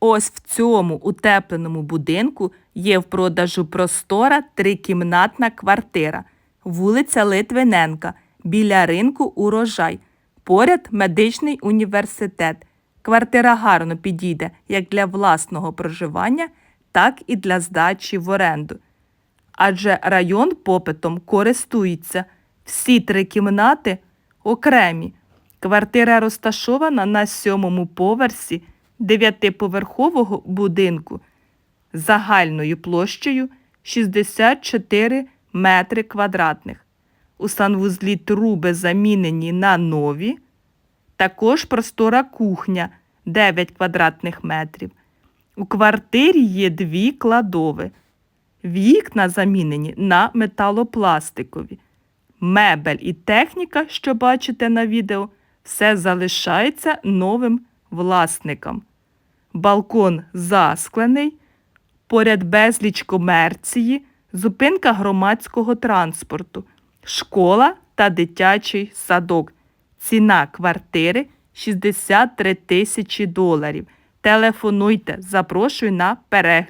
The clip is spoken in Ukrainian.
Ось в цьому утепленому будинку є в продажу простора трикімнатна квартира, вулиця Литвиненка, біля ринку Урожай, поряд медичний університет. Квартира гарно підійде як для власного проживання, так і для здачі в оренду. Адже район попитом користується. Всі три кімнати окремі. Квартира розташована на сьомому поверсі дев'ятиповерхового будинку загальною площею 64 метри квадратних. У санвузлі труби замінені на нові. Також простора кухня 9 квадратних метрів. У квартирі є дві кладови. Вікна замінені на металопластикові. Мебель і техніка, що бачите на відео, все залишається новим власникам. Балкон засклений, поряд безліч комерції, зупинка громадського транспорту, школа та дитячий садок. Ціна квартири 63 тисячі доларів. Телефонуйте, запрошую на перегляд.